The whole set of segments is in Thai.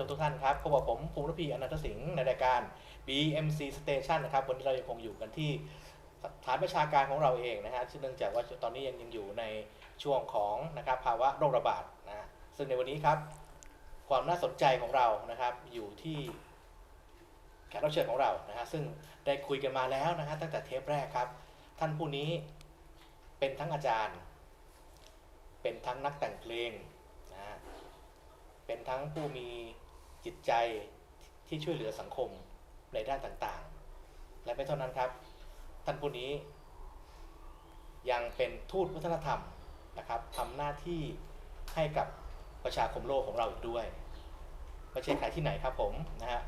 ชมทุกท่านครับพบกับผมภูมิรพีอนันตสิงห์ในรายการ BMC Station นะครับ วันนี้เรายังคงอยู่กันที่ฐานประชาการของเราเองนะฮะซึ่งเนื่องจากว่าตอนนี้ยังยังอยู่ในช่วงของนะครับภาวะโรคระบาดนะฮะซึ่งในวันนี้ครับ ความน่าสนใจของเรานะครับ อยู่ที่แขกรับเชิญของเรานะฮะซึ่งได้คุยกันมาแล้วนะฮะตั้งแต่เทปแรกครับ ท่านผู้นี้เป็นทั้งอาจารย์ เป็นทั้งนักแต่งเพลงนะฮะเป็นทั้งผู้มี จิตใจที่ช่วยเหลือสังคมในด้านต่างๆ และไม่เท่านั้นครับ ท่านผู้นี้ ยังเป็นทูตวัฒนธรรมนะครับทำหน้าที่ให้กับประชาคมโลกของเราอีกด้วยไม่ใช่ใครที่ไหนครับผมนะฮะ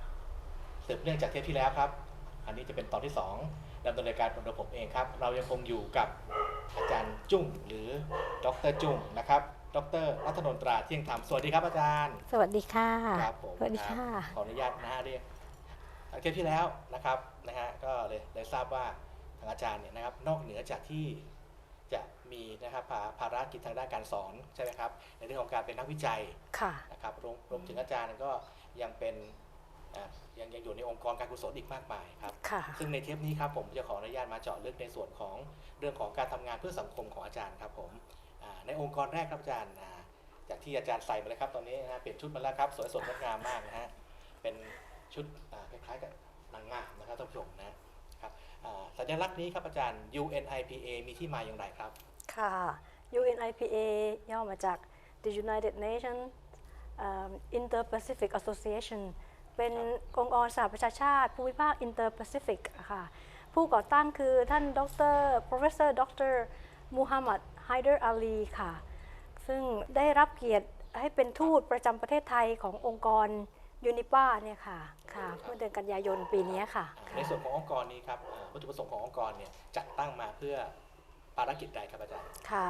สืบเนื่องจากเทปที่แล้วครับ อันนี้จะเป็นตอนที่ 2ดำเนินรายการโดยผมเองครับ เรายังคงอยู่กับอาจารย์จุ้งหรือดรจุ้งนะครับ ดรรัตนนตราเที่ยงธรรมสวัสดีครับอาจารย์ สวัสดีค่ะครับผมสวัสดีค่ะรับขออนุญาตนะฮะเรียกเทปที่แล้วนะครับนะฮะก็เลยเลยทราบว่าทางอาจารย์เนี่ยนะครับ นอกเหนือจากที่จะมีนะครับภาภารกิจทางด้านการสอนใช่ไหมครับ ในเรื่องของการเป็นนักวิจัยค่ะนะครับรวมรวมถึงอาจารย์ก็ยังเป็นอะยังยังอยู่ในองค์กรการกุศลอีกมากมายครับค่ะซึ่งในเทปนี้ครับผมจะขออนุญาตมาเจาะลึกในส่วนของเรื่องของการทำงานเพื่อสังคมของอาจารย์ครับผมอ่า ในองค์กรแรกครับอาจารย์อ่าจากที่อาจารย์ใส่มาเลยครับตอนนี้นะฮะเปลี่ยนชุดมาแล้วครับสวยสดงดงามมากนะฮะเป็นชุดอ่าคล้ายๆกับนางงามนะครับท่านผู้ชมนะครับอ่าสัญลักษณ์นี้ครับอาจารย์ UNIPA มีที่มาอย่างไรครับ ค่ะ UNIPA ย่อมาจาก The United Nations um, Inter-Pacific Association เป็นองค์กรสหประชาชาติ ภูมิภาค Inter-Pacific อะค่ะ ผู้ก่อตั้งคือท่านดร professor ดรมูฮัมหมัด ไฮเดอร์อาลีค่ะ ซึ่งได้รับเกียรติให้เป็นทูตประจำประเทศไทยขององค์กรยูนิป้าเนี่ยค่ะค่ะเมื่อเดือนกันยายนปีนี้ค่ะอ่าในส่วนขององค์กรนี้ครับอ่าวัตถุประสงค์ขององค์กรเนี่ยจัดตั้งมาเพื่อภารกิจใดครับอาจารย์ค่ะ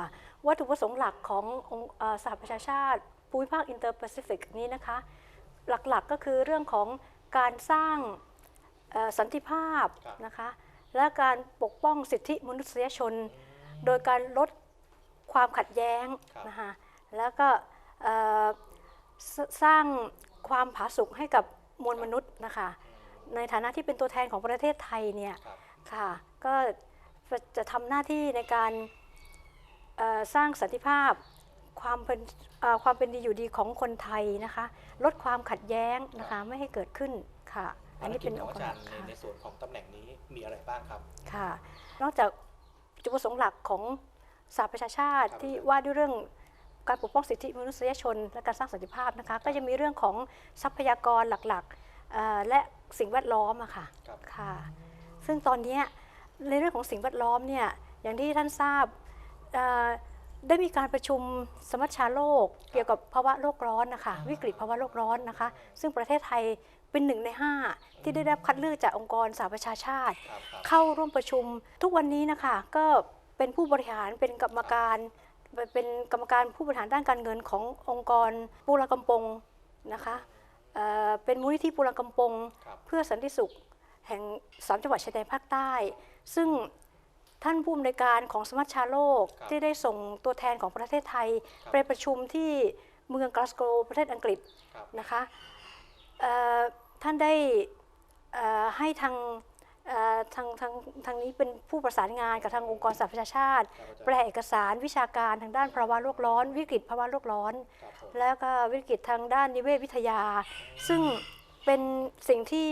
วัตถุประสงค์หลักขององค์เอ่อสหประชาชาติภูมิภาคอินเตอร์แปซิฟิกนี้นะคะ หลักๆก็คือเรื่องของการสร้างเอ่อสันติภาพครับนะคะ และการปกป้องสิทธิมนุษยชน โดยการลด ความขัดแย้งครับนะคะแล้วก็เอ่อสสร้างความผาสุกให้กับมวลมนุษย์นะคะในฐานะที่เป็นตัวแทนของประเทศไทยเนี่ยครับค่ะก็จะทำหน้าที่ในการเอ่อสร้างสันติภาพความเป็นเอ่อความเป็นดีอยู่ดีของคนไทยนะคะ ลดความขัดแย้งนะคะไม่ให้เกิดขึ้นค่ะ อัภานรนี้กิเป็จนขอองงค์อากรจารย์ในค่ะในส่วนของตำแหน่งนี้มีอะไรบ้างครับค่ะ นอกจากจุดประสงค์หลักของ สหประชาชาติครับที่ว่าด้วยเรื่องการปกป้องสิทธิมนุษยชน และการสร้างสันติภาพนะคะ ก็ยังมีเรื่องของทรัพยากรหลักๆเอ่อและสิ่งแวดล้อมอะค่ะครับค่ะ ซึ่งตอนเนี้ยในเรื่องของสิ่งแวดล้อมเนี่ยอย่างที่ท่านทราบเอ่อได้มีการประชุมสมัชชาโลกเกี่ยวกับภาวะโลกร้อนนะคะ วิกฤตภาวะโลกร้อนนะคะ ซึ่งประเทศไทยเป็นหนึ่งในห้าที่ได้รับคัดเลือกจากองค์กรสหประชาชาติครับครับเข้าร่วมประชุมทุกวันนี้นะคะก็ เป็นผู้บริหารเป็นกรรมการเป็นกรรมการผู้บริหารด้านการเงินขององค์กรปูรากำปงนะคะเอ่อเป็นมูลนิธิปูรากำปงครับเพื่อสันติสุขแห่งสามจังหวัดชายแดนภาคใต้ ซึ่งท่านผู้อำนวยการของสมัชชาโลกครับที่ได้ส่งตัวแทนของประเทศไทยครับไปประชุมที่เมืองกลาสโกว์ประเทศอังกฤษครับนะคะเอ่อท่านได้เอ่อให้ทางเอ่อ ทางทางทางนี้เป็นผู้ประสานงานกับทางองค์กรสหประชาชาติครับอาจารย์แปลเอกสารวิชาการทางด้านภาวะโลกร้อน วิกฤตภาวะโลกร้อนครับผมแล้วก็วิกฤตทางด้านนิเวศวิทยา ซึ่งเป็นสิ่งที่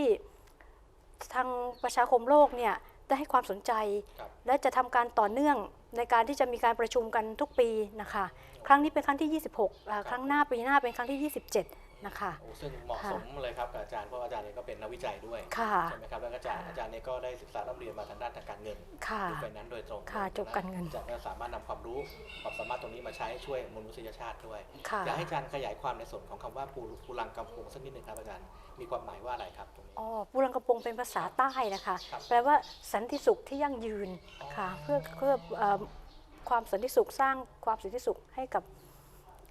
ทางประชาคมโลกเนี่ยได้ให้ความสนใจครับและจะทำการต่อเนื่องในการที่จะมีการประชุมกันทุกปีนะคะ ครั้งนี้เป็นครั้งที่ 26อ่าครั้งหน้าปีหน้าเป็นครั้งที่ 27 นะคะโอ้ซึ่งเหมาะสมเลยครับกับอาจารย์เพราะว่าอาจารย์เนี่ยก็เป็นนักวิจัยด้วยค่ะใช่ไหมครับแล้วก็อาจารย์อาจารย์เนี่ยก็ได้ศึกษาร่ำเรียนมาทางด้านทางการเงินค่ะดูไฟนั้นซ์โดยตรงค่ะจบการเงินอาจารย์ก็สามารถนำความรู้ความสามารถตรงนี้มาใช้ช่วยมนุษยชาติด้วยค่ะอยากให้อาจารย์ขยายความในส่วนของคำว่าปูปูรังกำพงสักนิดหนึ่งครับอาจารย์มีความหมายว่าอะไรครับตรงนี้อ๋อบุรังกระปงเป็นภาษาใต้นะคะครับแปลว่าสันติสุขที่ยั่งยืนค่ะเพื่อเพื่อเอ่อความสันติสุขสร้างความสันติสุขให้กับ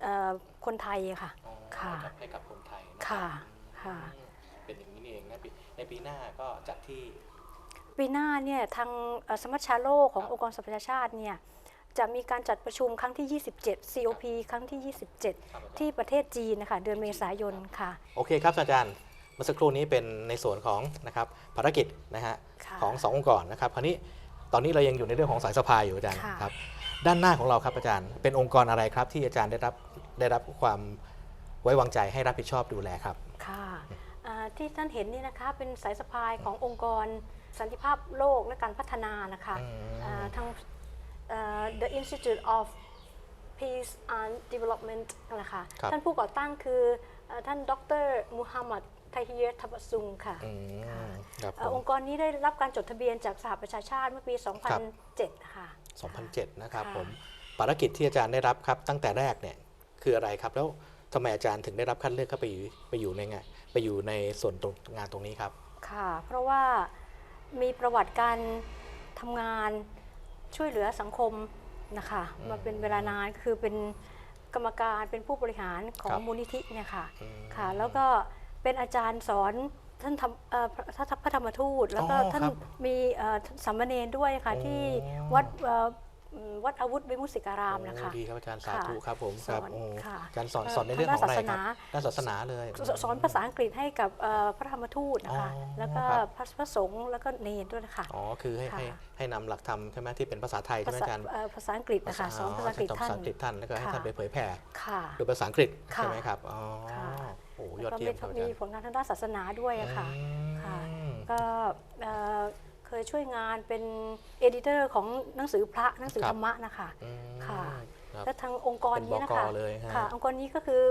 เอ่อคนไทยอะค่ะ อ๋อค่ะ ให้กับให้กับคนไทยนะค่ะรับค่ะ อืมเป็นอย่างนี้นี่เองนะปีในปีหน้าก็จัดที่ ปีหน้าเนี่ยทางเอ่อสมัชชาโลกของครับองค์กรสหประชาชาติเนี่ยจะมีการจัดประชุมครั้งที่ 27 COP ครั้งที่27 ที่ประเทศจีนนะคะเดือนเมษายนค่ะ โอเคครับอาจารย์เมื่อสักครู่นี้เป็นในส่วนของนะครับภารกิจนะฮะค่ะของสององค์กรนะครับคราวนี้ตอนนี้เรายังอยู่ในเรื่องของสายสะพายอยู่อาจารย์ค่ะ ครับด้านหน้าของเราครับอาจารย์ เป็นองค์กรอะไรครับที่อาจารย์ได้รับ ได้รับความไว้วางใจให้รับผิดชอบดูแลครับ ค่ะอ่าที่ท่านเห็นนี่นะคะเป็นสายสะพายขององค์กรสันติภาพโลกและการพัฒนานะคะอืม อ่าทางอ่า The Institute of Peace and Development นะคะครับ ท่านผู้ก่อตั้งคืออ่าท่านดรมูฮัมหมัดไทฮียทับซุงค่ะอืมครับอ่าผมองค์กรนี้ได้รับการจดทะเบียนจากสหประชาชาติเมื่อปี2007 ค่ะ 2007 นะครับค่ะ ผมภารกิจที่อาจารย์ได้รับครับ ตั้งแต่แรกเนี่ย คืออะไรครับ แล้วทำไมอาจารย์ถึงได้รับคัดเลือกเข้าไปอยู่ไปอยู่ในงานไปอยู่ในส่วนตรงงานตรงนี้ครับ ค่ะ เพราะว่ามีประวัติการทำงานช่วยเหลือสังคมนะคะอืมมาเป็นเวลานานคือเป็นกรรมการเป็นผู้บริหารขอคงรับ มูลนิธิเนี่ยค่ะ อืม ค่ะแล้วก็เป็นอาจารย์สอนท่านทำเอ่อพระท่านพระธรรมทูต แล้วก็อ๋อท่านครับมีเอ่อสามเณรด้วยค่ะอ๋อที่วัดเอ่ออืม วัดอาวุธวิมุตสิการามนะคะโอ้ดีครับอาจารย์สาค่ะธุครับผมสครับอนโอ้ค่ะอาจารย์สอนเอ่อสอนในเรื่องของอะไรครับทางด้านศาสนาด้านศาสนาเลยสสอนภาษาอังกฤษให้กับเอ่อพระธรรมทูตนะคะอ๋อแล้วก็ครับพระพระสงฆ์แล้วก็เนรด้วยนะคะอ๋อคือให้ค่ะให้ให้นำหลักธรรมใช่ไหมที่เป็นภาษาไทยใช่ภาไหมษาอาจารย์เอ่อภาษาอังกฤษนะคะสอนภาษาอังกฤษภาท่านษาอังกฤษท่านแล้วก็ให้ค่ะท่านไปเผยแผ่ค่ะโดยภาษาอังกฤษค่ะใช่ไหมครับอ๋อค่ะโอ้ยแล้อวดก็เยี่ยมครับอามีจารย์ผลงานทางด้านศาสนาด้วยอะค่ะค่ะอืมก็ เอ่อเคยช่วยงานเป็นเอดิเตอร์ของหนังสือพระหนังสือครับธรรมะนะคะอืมค่ะครับและทางองค์กรนี้นะคะเป็นบกเลยฮะค่ะ องค์กรนี้ก็คือ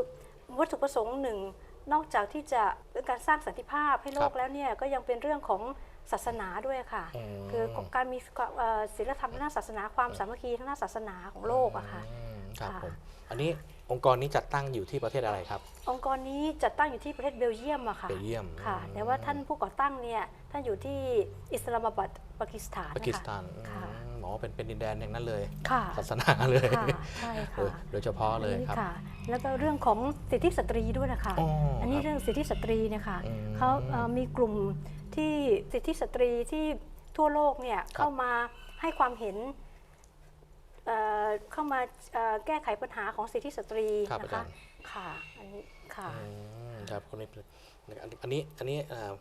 วัตถุประสงค์หนึ่งนอกจากที่จะเป็นการสร้างสันติภาพให้โลกแล้วเนี่ยก็ยังเป็นเรื่องของศาสนาด้วยค่ะมคือการมีเอ่อศีลธรรมทางด้านศาสนาความสามัคคีทางด้านศาสนาของโลกอะค่ะอืมครับค่ะผมอันนี้ องค์กรนี้จัดตั้งอยู่ที่ประเทศอะไรครับ องค์กรนี้จัดตั้งอยู่ที่ประเทศเบลเยียมอะค่ะเบลเยียมค่ะอืมแต่ว่าท่านผู้ก่อตั้งเนี่ยท่านอยู่ที่อิสลามบัดปากีสถานปากีสถานค่ะอืมหมอเป็นเป็นดินแดนแห่งนั้นเลยค่ะศาสนาเลยค่ะใช่เออค่ะโดยเฉพาะเลยครับค่ะแล้วก็เรื่องของสิทธิสตรีด้วยนะคะอ๋ออัอันนี้ครับเรื่องสิทธิสตรีเนี่ยค่ะอืมเขาเอ่อมีกลุ่มที่สิทธิสตรีที่ทั่วโลกเนี่ยเข้ามาให้ความเห็น เอ่อเข้ามาเอ่อแก้ไขปัญหาของสิทธิสตรีครับอานะจาคะรย์ค่ะอันนี้ค่ะอืมครับคนนี้อันนี้อันนี้เอ่อ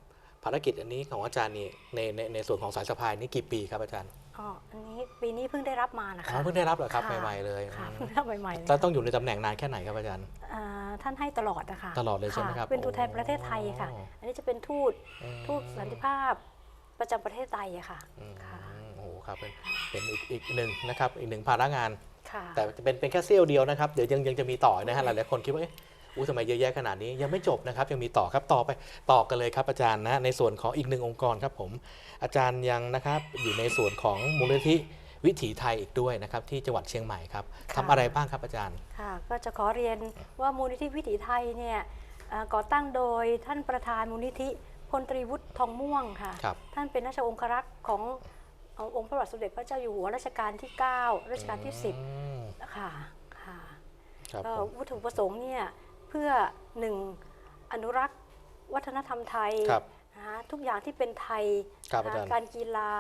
ภารกิจอันนี้ของอาจารย์นี่ในในในส่วนของสายสะพายนี่กี่ปีครับอาจารย์อ๋ออันนี้ปีนี้เพิ่งได้รับมานะอ๋คะอเพิ่งได้รับเหรอครับค่ะใหม่ๆเลยค่ะอืเพิ่มงได้รับใหม่ๆเลยแล้วต้องอยู่ในตำแหน่งนานแค่ไหนครับอาจารย์อ่าท่านให้ตลอดนะคะตลอดเลยใช่ไหมะครับเป็นตัวแทนโอ้ประเทศไทยค่ะ อันนี้จะเป็นทูตอืมทูตสันติภาพประจำประเทศไทยอะค่ะอืมค่ะโอ้โห ครับเป็นเป็นอีกอีกหนึ่งนะครับอีกหนึ่งภาระงาน ค่ะ แต่จะเป็นเป็นแค่เสี้ยวเดียวนะครับเดี๋ยวยังยังจะมีต่อนะฮะหลายๆคนคิดว่าเอ๊ะอู้ทำไมเยอะแยะขนาดนี้ยังไม่จบนะครับยังมีต่อครับต่อไปต่อกันเลยครับอาจารย์นะในส่วนของอีกหนึ่งองค์กรครับผมอาจารย์ยังนะครับอยู่ในส่วนของมูลนิธิวิถีไทยอีกด้วยนะครับที่จังหวัดเชียงใหม่ครับค่ะ ทำอะไรบ้างครับอาจารย์ ค่ะ ก็จะขอเรียนว่ามูลนิธิวิถีไทยเนี่ยเอ่อก่อตั้งโดยท่านประธานมูลนิธิพลตรีวุฒิทองม่วงค่ะ ครับท่านเป็นราชองครักษ์ของเอ่อองค์พระบาทสมเด็จพระเจ้าอยู่หัวรัชกาลที่ 9 รัชกาลที่อืม10ค่ะค่ะครับก็ผมวัตถุประสงค์เนี่ยเพื่อหนึ่งอนุรักษ์วัฒนธรรมไทยครับนะคะทุกอย่างที่เป็นไทยครับนะอาคะจารย์การกีฬา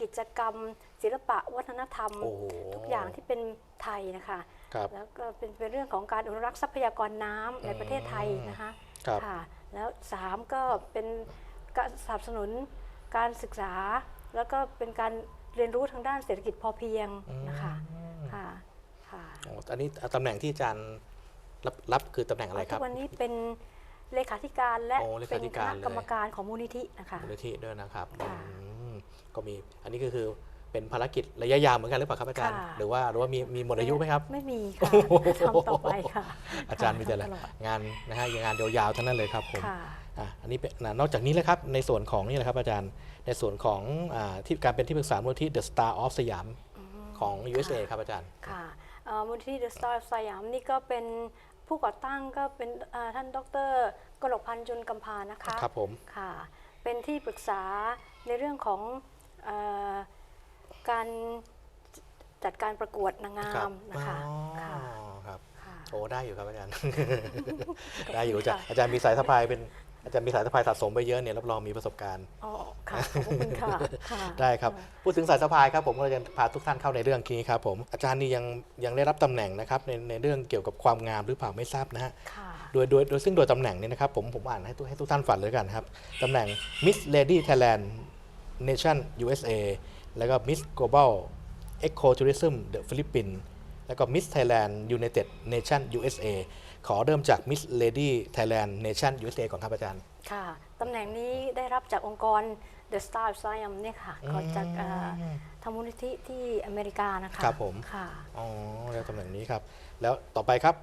กิจกรรม ศิลปะวัฒนธรรมโอ้โหทุกอย่างที่เป็นไทยนะคะครับแล้วก็เป็นเป็นเรื่องของการอนุรักษ์ทรัพยากรน้ำในประเทศไทยนะคะครับค่ะแล้วสามก็เป็นการสนับสนุนการศึกษา แล้วก็เป็นการเรียนรู้ทางด้านเศรษฐกิจพอเพียงนะคะอืมค่ะค่ะโอ้อันนี้ตำแหน่งที่อาจารย์รับรับคือตำแหน่งอะไรคทุรับกวันนี้เป็นเลขาธิการและโอ้เลเป็ขานธิคการณะเลยกรรมการของมูลนิธินะคะมูลนิธิด้วยนะครับค่ะอืมก็มีอันนี้ก็คือเป็นภารกิจระยะยาวเหมือนกันหรือเปล่าครับอาจารย์ค่ะหรือว่าหรือว่ามีมีหมดอายุไหมครับ ไม่มีค่ะโอ้โหทำต่อไปค่ะ อาจารย์มีแต่ละทำตลอดงานนะฮะงานยาวๆทั้งนั้นเลยครับผมค่ะอะอันนี้เป็นนะนอกจากนี้แล้วครับในส่วนของนี่แหละครับอาจารย์ ในส่วนของอาที่การเป็นที่ปรึกษามูลที่ The Star of สยามของ USA ครับอาจารย์ ค่ะเอ่อมูลนิธิ The Star of สยามนี่ก็เป็นผู้ก่อตั้งก็เป็นเอ่อท่านดรกนกพันธ์จุนกำพานะคะครับผมค่ะเป็นที่ปรึกษาในเรื่องของเออการจัดการประกวดนางงาครับมนะคะอ๋อค่ะครับค่ะโอ้ได้อยู่ครับอาจารย์ ได้อยู่อาจารย์ค่ะอาจารย์มีสายสะพายเป็น อาจารย์มีสายสะพายสะสมไปเยอะเนี่ยรับรองมีประสบการณ์อ๋อค่ะขอบคุณค่ะค่ะได้ครับพูดถึงสายสะพายครับผมก็จะพาทุกท่านเข้าในเรื่องนี้ครับผมอาจารย์นี่ยังยังได้รับตำแหน่งนะครับในในเรื่องเกี่ยวกับความงามหรือเปล่าไม่ทราบนะฮะค่ะโดยโดยโดยซึ่งโดยตำแหน่งนี้นะครับผมผมอ่านให้ทุกให้ทุกท่านฟังเลยกันครับตำแหน่ง Miss Lady Thailand Nation USA แล้วก็ Miss Global Eco Tourism The Philippines แล้วก็ Miss Thailand United Nation USA ขอเริ่มจาก Miss Lady Thailand Nation USA ก่อนครับอาจารย์ ค่ะ ตำแหน่งนี้ได้รับจากองค์กร The Star of Siam เนี่ยค่ะก็จากเอ่อทางมูลนิธิที่อเมริกานะคะครับผม ค่ะ อ๋อแล้วตำแหน่งนี้ครับ แล้วต่อไปครับ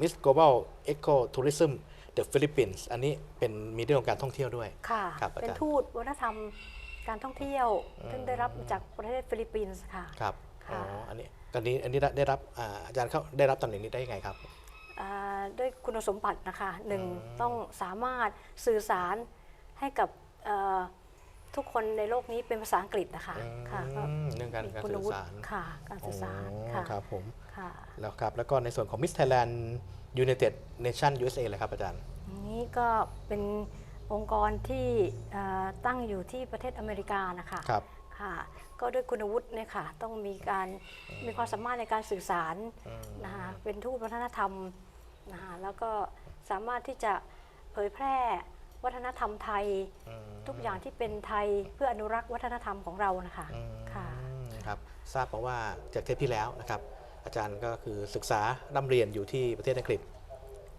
Miss Global Eco Tourism The Philippines อันนี้เป็นมีเรื่องของการท่องเที่ยวด้วย ค่ะ ครับอาจารย์เป็นทูตวัฒนธรรมการท่องเที่ยวซึ่งได้รับจากประเทศฟิลิปปินส์ค่ะ ครับค่ะอ๋ออันนี้อันนี้อันนี้ได้ได้รับอ่าอาจารย์เขาได้รับตำแหน่งนี้ได้ยังไงครับ อ่าด้วยคุณสมบัตินะคะหนึ่งต้องสามารถสื่อสารให้กับเอ่อทุกคนในโลกนี้เป็นภาษาอังกฤษนะคะค่ะก็อืมเรื่องการมีการคุณสื่อวุฒิสารค่ะการสื่อสารอ๋อค่ะครับผมค่ะแล้วครับแล้วก็ในส่วนของ Miss Thailand United Nation USA เลยครับอาจารย์ อันนี้ก็เป็นองค์กรที่เอ่อตั้งอยู่ที่ประเทศอเมริกานะคะ ครับ ค่ะก็ด้วยคุณวุฒิเนี่ยค่ะต้องมีการมีความสามารถในการสื่อสารอืมนะคะเป็นทูตวัฒนธรรม นะคะแล้วก็สามารถที่จะเผยแพร่วัฒนธรรมไทยอืมทุกอย่างที่เป็นไทยเพื่ออนุรักษ์วัฒนธรรมของเรานะคะอืมค่ะครับทราบมาว่าจากเทปที่แล้วนะครับ อาจารย์ก็คือศึกษาร่ำเรียนอยู่ที่ประเทศอังกฤษ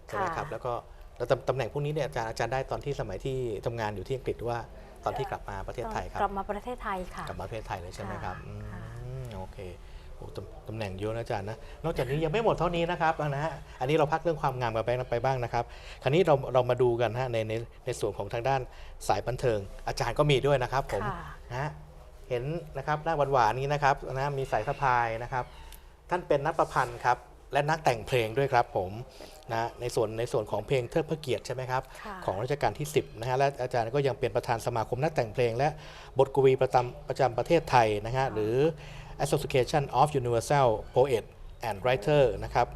ใช่ไหมครับค่ะแล้วก็แล้วตำตำแหน่งพวกนี้เนี่ยอาจารย์อาจารย์ได้ตอนที่สมัยที่ทำงานอยู่ที่อังกฤษหรือว่าตอนที่กลับมาประเทศไทยครับกลับมาประเทศไทยค่ะกลับมาประเทศไทยเลยใช่ไหมครับค่ะอืมค่ะโอเค โอ้ตำตำแหน่งเยอะนะอาจารย์นะ นอกจากนี้ยังไม่หมดเท่านี้นะครับนะฮะ อันนี้เราพักเรื่องความงามกันไปไปบ้างนะครับ คราวนี้เราเรามาดูกันฮะในในในส่วนของทางด้านสายบันเทิง อาจารย์ก็มีด้วยนะครับผมค่ะ นะฮะเห็นนะครับหน้าหวานๆนี้นะครับนะมีสายสะพายนะครับ ท่านเป็นนักประพันธ์ครับ และนักแต่งเพลงด้วยครับผมนะในส่วนในส่วนของเพลงเทิดพระเกียรติใช่ไหมครับ ค่ะ ของรัชกาลที่ 10นะฮะและอาจารย์ก็ยังเป็นประธานสมาคมนักแต่งเพลง และบทกวีประจำประจำประเทศไทยนะฮะหรือ Association of Universal Poet and Writer นะครับ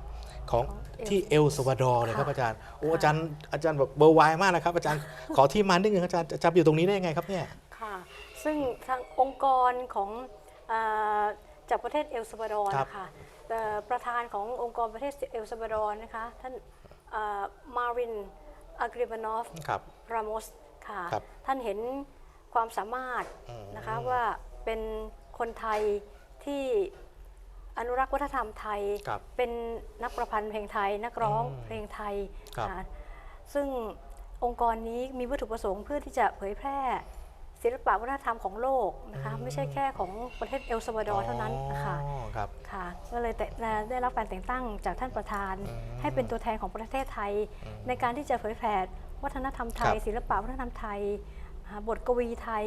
ของที่เอลซาวาดอร์เลยครับค่ะอาจารย์โอ้อาจารย์อาจารย์แบบเบอร์ไวมากนะครับอาจารย์ขอที่มานิดนึงอาจารย์อาจารย์อยู่ตรงนี้ได้ยังไงครับเนี่ยค่ะซึ่งทางองค์กรของเออจากประเทศเอลซาวาดอร์ครับนะคะเอ่อประธานขององค์กรประเทศเอลซาวาดอร์นะคะท่านมารินอากริบานอฟครับรามอสค่ะครับท่านเห็นความสามารถอืมนะคะว่าเป็นคนไทย ที่อนุรักษ์วัฒนธรรมไทย ครับเป็นนักประพันธ์เพลงไทย นักร้องอืมเพลงไทยครับ ค่ะซึ่งองค์กรนี้มีวัตถุประสงค์เพื่อที่จะเผยแพร่ ศิลปะวัฒนธรรมของโลกนะคะ ไม่ใช่แค่ของประเทศเอลซาวาดอร์เท่านั้นนะคะ อ๋อครับ ค่ะก็เลยแต่ได้รับการแต่งตั้งจากท่านประธาน อืมให้เป็นตัวแทนของประเทศไทยในการที่จะเผยแผ่วัฒนธรรมไทย ครับศิลปะวัฒนธรรมไทยอ่าบทกวีไทย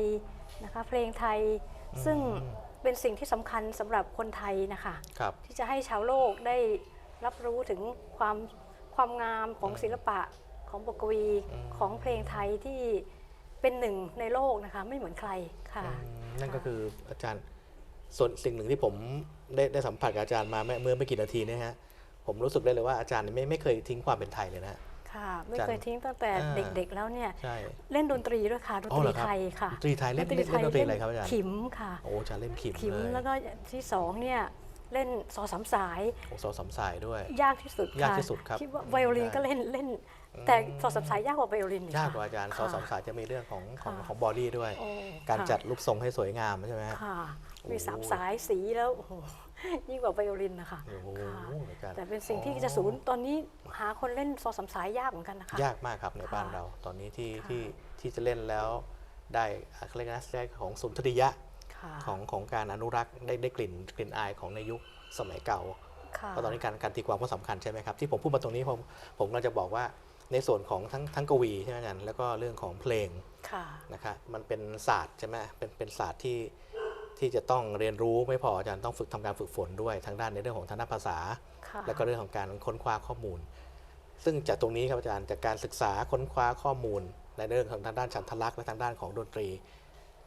นะคะเพลงไทย ซึ่ง เป็นสิ่งที่สำคัญสำหรับคนไทยนะคะ ครับ ที่จะให้ชาวโลกได้รับรู้ถึงความความงามของศิลปะของบทกวีอืม ของเพลงไทยที่เป็นหนึ่งในโลกนะคะ ไม่เหมือนใครค่ะ อืมนั่นก็คืออาจารย์ส่วนสิ่งหนึ่งที่ผมได้ได้สัมผัสกับอาจารย์มาเมื่อเมื่อไม่กี่นาทีเนยฮะผมรู้สึกได้เลยว่าอาจารย์เนี่ยไม่ไม่เคยทิ้งความเป็นไทยเลยนะฮะ ค่ะ ไม่จันเคยทิ้งตั้งแต่อ่าเด็กๆแล้วเนี่ย ใช่ เล่นดนตรีด้วยค่ะดนอ๋อตเหรรีอครับไทยค่ะดนตรีไทยเล่นเล่นเล่นดนตรีอะไรครับอาจารย์ขิมค่ะโอ้อาจารย์เล่นขิมขิมเลยแล้วก็ที่สองเนี่ยเล่นซอสามสายโอ้สอสามสายด้วย ยากที่สุดค่ะยากที่สุดครับคิดว่าไวโอลินได้ก็เล่นเล่น แต่ซอสามสายยากกว่าไวโอลินอียากค่ะกว่าอาจารย์สค่ะอสามสายจะมีเรื่องของของค่ะของบอดี้ด้วยโอ้การค่ะจัดรูปทรงให้สวยงามใช่ไหมฮะค่ะมีโอ้สามสายสีแล้วโอ้โหยิ่งกว่าไวโอลินนะคะโอ้โหค่ะอาจารย์แต่เป็นสิ่งที่จะศูนย์ตอนนี้หาคนเล่นซอสามสายยากเหมือนกันนะคะยากมากครับในค่ะบ้านเรา ตอนนี้ที่ค่ะที่ที่จะเล่นแล้วได้อะไรยกนะได้ของสุนทรียะค่ะของของการอนุรักษ์ได้ได้กลิ่นกลิ่นอายของในยุคสมัยเก่าค่ะเพราะตอนนี้การการตีความก็สำคัญใช่ไหมครับที่ผมพูดมาตรงนี้ผมผมก็จะบอกว่า ในส่วนของทั้งทั้งกวีใช่ไหมอาจารย์แล้วก็เรื่องของเพลงค่ะนะครับมันเป็นศาสตร์ใช่ไหมเป็นเป็นศาสตร์ที่ที่จะต้องเรียนรู้ไม่พออาจารย์ต้องฝึกทำการฝึกฝนด้วยทางด้านในเรื่องของทางด้านภาษาค่ะแล้วก็เรื่องของการค้นคว้าข้อมูล ซึ่งจากตรงนี้ครับอาจารย์จากการศึกษาค้นคว้าข้อมูลในเรื่องของทางด้านฉันทลักษณ์และทางด้านของดนตรี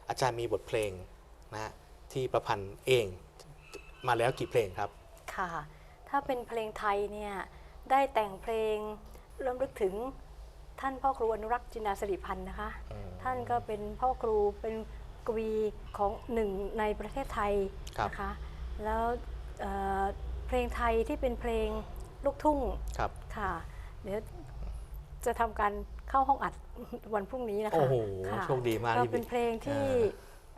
อาจารย์มีบทเพลงนะฮะที่ประพันธ์เองมาแล้วกี่เพลงครับ ค่ะ ถ้าเป็นเพลงไทยเนี่ยได้แต่งเพลง เริ่มลึกถึงท่านพ่อครูอนุรักษ์จินดาสิริพันธ์นะคะอืมท่านก็เป็นพ่อครูเป็นกวีของหนึ่งในประเทศไทยครับนะคะ แล้วเอ่อเพลงไทยที่เป็นเพลงลูกทุ่งครับค่ะ เดี๋ยวจะทำการเข้าห้องอัดวันพรุ่งนี้นะคะ โอ้โหค่ะโชคดีมากก็ที่เป็นเพลงที่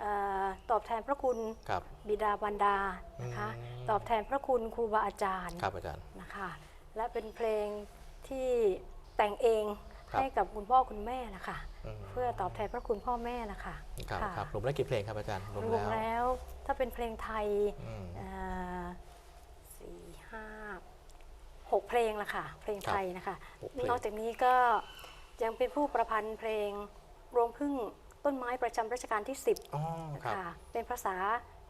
เอ่อตอบแทนพระคุณครับบิดาบรรดานะคะอืมตอบแทนพระคุณครูบาอาจารย์ครับอาจารย์นะคะ และเป็นเพลง ที่แต่งเองครับ ให้กับคุณพ่อคุณแม่นะคะอืมเพื่อตอบแทนพระคุณพ่อแม่นะคะครับค่ะครับรวมแล้วกี่เพลงครับอาจารย์รวมรวมแล้วแล้วถ้าเป็นเพลงไทยอืมเอ่อสี่ห้าหกเพลงละค่ะ เพลงไทยนะคะ หกเพลง นอกจากนี้ก็ยังเป็นผู้ประพันธ์เพลงรวงพึ่งต้นไม้ประจำรัชกาลที่ 10 อ๋อครับ ค่ะเป็นภาษา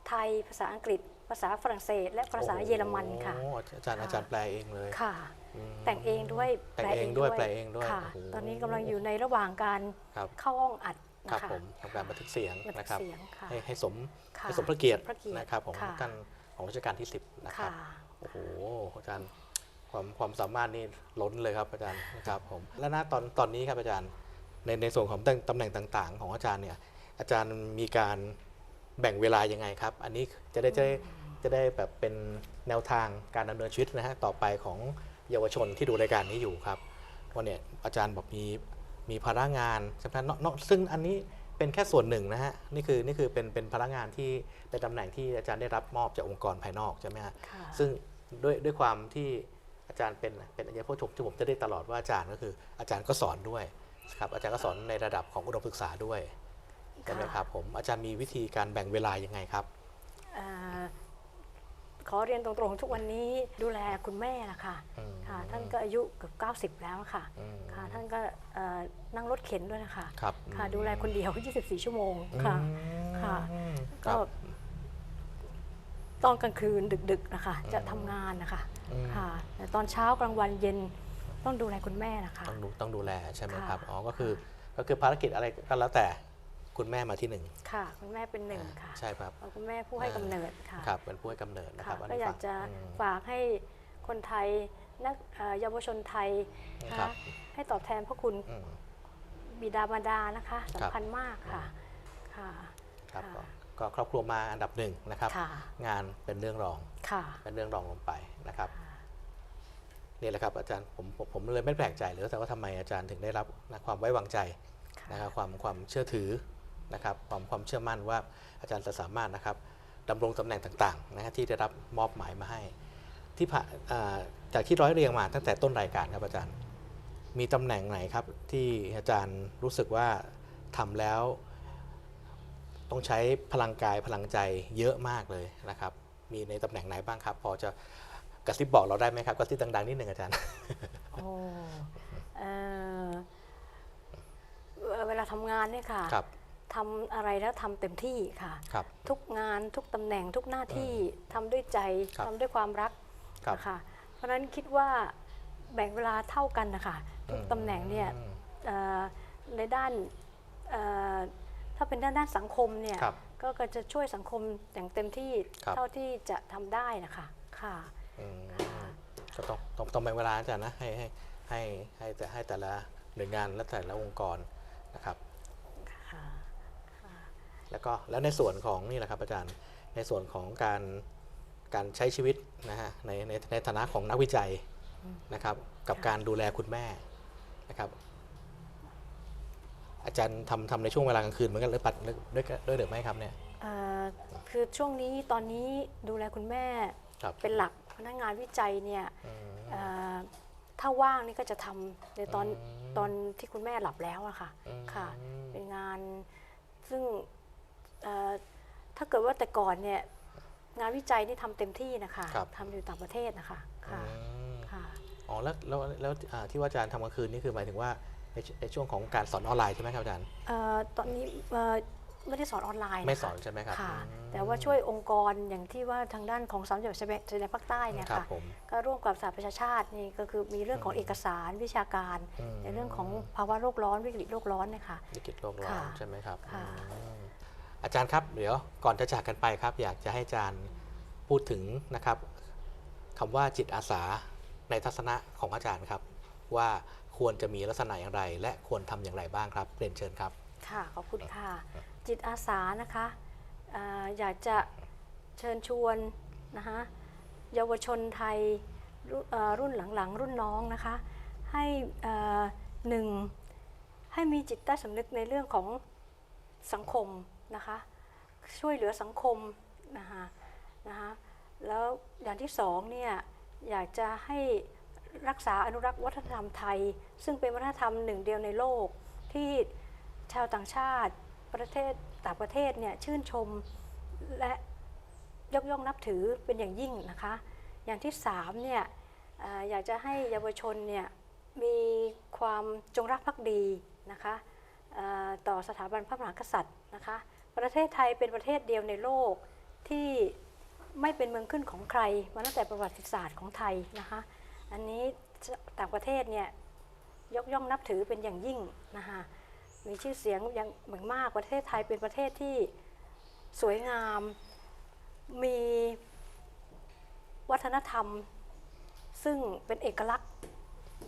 ไทยภาษาอังกฤษ ภาษาฝรั่งเศส และภาษาเยอรมันค่ะโอ้อาจารย์ค่ะอาจารย์แปลเองเลยค่ะอืมแต่งเองด้วยแต่งเองด้วยแปลเองด้วยค่ะโอ้โหตอนนี้กำลังอยู่ในระหว่างการครับเข้าห้องอัดครับนะคะผมทำการบันทึกเสียงบันทึนะกครับเสียงค่ะให้ให้สมค่ะให้สมพระเกียรติสมพระเกียรตินะครับของค่ะท่านของรัชกาลที่ 10 นะครัค่ะบโอ้โหอาจารย์ความความสามารถนี่ล้นเลยครับอาจารย์นะครับผมและณตอนตอนนี้ครับอาจารย์ในในส่วนของตำตำแหน่งต่างๆ ของอาจารย์เนี่ยอาจารย์มีการแบ่งเวลายังไงครับ อันนี้จะได้จะได้ จะได้แบบเป็นแนวทางการดำเนินชีวิตนะฮะต่อไปของเยาวชนที่ดูรายการนี้อยู่ครับว่าเนี่ยอาจารย์บอกมีมีภาระงานใช่ไหมนอกนอกซึ่งอันนี้เป็นแค่ส่วนหนึ่งนะฮะนี่คือนี่คือเป็นเป็นภาระงานที่เป็นตำแหน่งที่อาจารย์ได้รับมอบจากองค์กรภายนอกใช่ไหมฮะค่ะซึ่งด้วยด้วยความที่อาจารย์เป็นเป็นอาจารย์ผู้ชมที่ผมจะได้ตลอดว่าอาจารย์ก็คือ อาจารย์ก็สอนด้วยครับอาจารย์ก็สอนในระดับของอุดมศึกษาด้วยใช่ไหมครับผมอาจารย์มีวิธีการแบ่งเวลายังไงครับอ่า ขอเรียนตรงๆ ทุกวันนี้ดูแลคุณแม่นะคะอืมค่ะ ท่านก็อายุเกือบ90 แล้วค่ะอืมค่ะ ท่านก็เอ่อนั่งรถเข็นด้วยนะคะครับค่ะ ดูแลคนเดียว 24 ชั่วโมงค่ะค่ะอืมคก็รับตอนกลางคืนดึกๆนะคะ จะทำงานนะคะอืมค่ะแต่ตอนเช้ากลางวันเย็นต้องดูแลคุณแม่นะคะ ต้องดูต้องดูแลใช่ไหมค่ะครับอ๋อก็คือก็คือภารกิจอะไรก็แล้วแต่ คุณแม่มาที่หนึ่งค่ะ คุณแม่เป็นหนึ่งค่ะใช่ครับเพราะคุณแม่ผู้ให้กำเนิดค่ะครับเป็นผู้ให้กำเนิดนะคค่ะรับนก็นี้อยากจะอืมฝากให้คนไทยนักเอ่อเยาวชนไทยนะครัคะบให้ตอบแทนพระคุณอืมบิดามารดานะคะสำคัญมากค่ะค่ะครับค่ะก็ก็ครอบครัวมาอันดับหนึ่งนะครับค่ะงานเป็นเรื่องรองค่ะเป็นเรื่องรองลงไปนะครับนี่แหละครับอาจารย์ผมผมผมเลยไม่แปลกใจเลยแต่ว่าทำไมอาจารย์ถึงได้รับนะความไว้วางใจค่ะนะครับความความเชื่อถือ นะครับความความเชื่อมั่นว่าอาจารย์จะสามารถนะครับดำรงตำแหน่งต่างๆนะฮะที่ได้รับมอบหมายมาให้ ที่ผ่านอ่าจากที่ร้อยเรียงมาตั้งแต่ต้นรายการครับอาจารย์ มีตำแหน่งไหนครับที่อาจารย์รู้สึกว่าทำแล้ว ต้องใช้พลังกายพลังใจเยอะมากเลยนะครับ มีในตำแหน่งไหนบ้างครับ พอจะกระซิบบอกเราได้ไหมครับกระซิบดังๆนิดหนึ่งอาจารย์โอ้เอ่อเวลาทำงานเนี่ยค่ะครับ ทำอะไรแล้วทำเต็มที่ค่ะ ครับ ทุกงานทุกตำแหน่งทุกหน้าที่ทำด้วยใจครับทำด้วยความรักครับ นะคะเพราะฉะนั้นคิดว่าแบ่งเวลาเท่ากันนะคะทุกตำแหน่งเนี่ย อืม เอ่อในด้านเอ่อถ้าเป็นด้านด้านสังคมเนี่ยครับก็ก็จะช่วยสังคมอย่างเต็มที่ครับ เท่าที่จะทำได้นะคะค่ะ อืมก็ต้องต้องต้องแบ่งเวลาอาจารย์นะให้ให้ให้ให้แต่ให้แต่ละหน่วยงานและแต่ละองค์กรนะครับค่ะ แล้วก็แล้วในส่วนของนี่แหละครับอาจารย์ในส่วนของการการใช้ชีวิตนะฮะในในในฐานะของนักวิจัยนะครับ กับค่ะการดูแลคุณแม่นะครับ อาจารย์ทำทำในช่วงเวลากลางคืนเหมือนกันหรือปัดด้วยด้วยด้วยหรือไม่ครับเนี่ยเอ่อคือช่วงนี้ตอนนี้ดูแลคุณแม่ครับเป็นหลักพนักงานวิจัยเนี่ยอืมเอ่อถ้าว่างนี่ก็จะทำในตอนอืมตอนที่คุณแม่หลับแล้วอะค่ะอืมค่ะ เป็นงานซึ่งเอ่อ ถ้าเกิดว่าแต่ก่อนเนี่ยงานวิจัยนี่ทำเต็มที่นะคะครับทำอยู่ต่างประเทศนะคะค่ะอืมค่ะอ๋อแล้วแล้วแล้วอ่าที่ว่าอาจารย์ทำกลางคืนนี่คือหมายถึงว่าในในช่วงของการสอนออนไลน์ใช่ไหมครับอาจารย์เอ่อตอนนี้เอ่อไม่ได้สอนออนไลน์ะคะไม่สอนใช่ไหมครับค่ะอืมแต่ว่าช่วยองค์กรอย่างที่ว่าทางด้านของสามจังหวัดชายแดนชายแดนภาคใต้เนี่ยครับค่ะผมก็ร่วมกับสหประชาชาตินี่ก็คือมีเรื่องของเอกสารวิชาการอืมในเรื่องของภาวะโลกร้อนวิกฤตโลกร้อนเนี่ยค่ะวิกฤตโลกร้อนค่ะใช่ไหมครับค่ะ อาจารย์ครับเดี๋ยวก่อนจะจากกันไปครับ อยากจะให้อาจารย์พูดถึงนะครับคำว่าจิตอาสาในทัศนะของอาจารย์ครับ ว่าควรจะมีลักษณะอย่างไร และควรทำอย่างไรบ้างครับเรียนเชิญครับ ค่ะขอบคุณค่ะ จิตอาสานะคะออยากจะเชิญชวนนะคะเยาวชนไทยรุ่นหลังๆ รุ่นน้องนะคะให้หนึ่งให้มีจิตใต้สำนึกในเรื่องของสังคม นะคะช่วยเหลือสังคมนะคะนะคะแล้วอย่างที่สองเนี่ยอยากจะให้รักษาอนุรักษ์วัฒนธรรมไทย ซึ่งเป็นวัฒนธรรมหนึ่งเดียวในโลกที่ชาวต่างชาติประเทศต่างประเทศเนี่ยชื่นชมและยกย่องนับถือเป็นอย่างยิ่งนะคะ อย่างที่สามเนี่ยอยากจะให้เยาวชนเนี่ยมีความจงรักภักดีนะคะต่อสถาบันพระมหากษัตริย์นะคะ ประเทศไทยเป็นประเทศเดียวในโลกที่ไม่เป็นเมืองขึ้นของใครมาตั้งแต่ประวัติศาสตร์ของไทยนะคะ อันนี้ต่างประเทศเนี่ยยกย่องนับถือเป็นอย่างยิ่งนะคะมีชื่อเสียงอย่างเหมือนมากประเทศไทยเป็นประเทศที่สวยงาม มีวัฒนธรรม ซึ่งเป็นเอกลักษณ์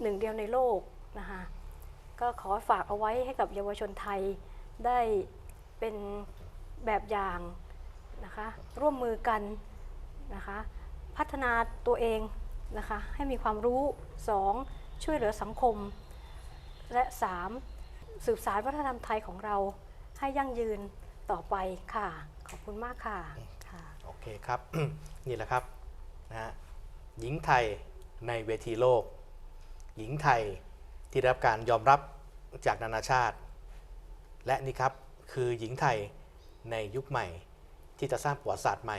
หนึ่งเดียวในโลกนะคะก็ขอฝากเอาไว้ให้กับเยาวชนไทยได้ เป็นแบบอย่างนะคะร่วมมือกันนะคะพัฒนาตัวเองนะคะให้มีความรู้ 2. ช่วยเหลือสังคม และ 3. สืบสารวัฒนธรรมไทยของเราให้ยั่งยืนต่อไปค่ะ ขอบคุณมากค่ะค่ะโอเคครับ นี่แหละครับนะฮะหญิงไทยในเวทีโลก หญิงไทยที่ได้รับการยอมรับจากนานาชาติ และนี่ครับ คือหญิงไทยในยุคใหม่ ที่จะสร้างประวัติศาสตร์ใหม่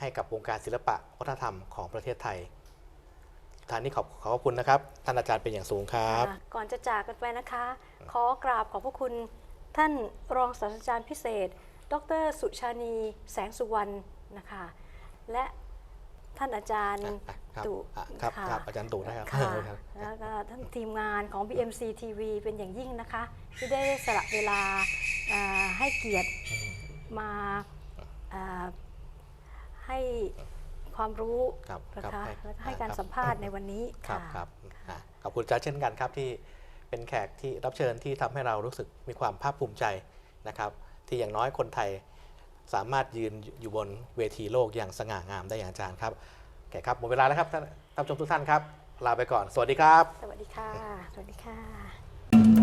ให้กับวงการศิลปะวัฒนธรรมของประเทศไทยท่านนี้ขอบขอบคุณนะครับ ท่านอาจารย์เป็นอย่างสูงครับ ก่อนจะจากกันไปนะคะ ขอกราบขอบพระคุณท่านรองศาสตราจารย์พิเศษ ดร สุชานี แสงสุวรรณนะคะ และ ท่านอาจารย์อะครับตุอะครับค่ะครับอาจารย์ตู่นะครับค่ะครับแล้วก็ทั้งทีมงานของ BMC TV เป็นอย่างยิ่งนะคะ ที่ได้สละเวลาเอ่อให้เกียรติมาเอ่อให้ความรู้ครับนะครัคะบแล้วก็ให้คการบสัมภาษณ์ในวันนี้ครับค่ะครับอะขอบคุณอาจารย์เช่นกันครับที่เป็นแขกที่รับเชิญที่ทำให้เรารู้สึกมีความภาคภูมิใจนะครับ ที่อย่างน้อยคนไทย สามารถยืนอยู่บนเวทีโลกอย่างสง่างามได้อย่างอาจารย์ครับโอเคครับหมดเวลาแล้วครับท่านท่านผู้ชมทุกท่านครับ ลาไปก่อน สวัสดีครับ สวัสดีค่ะ สวัสดีค่ะ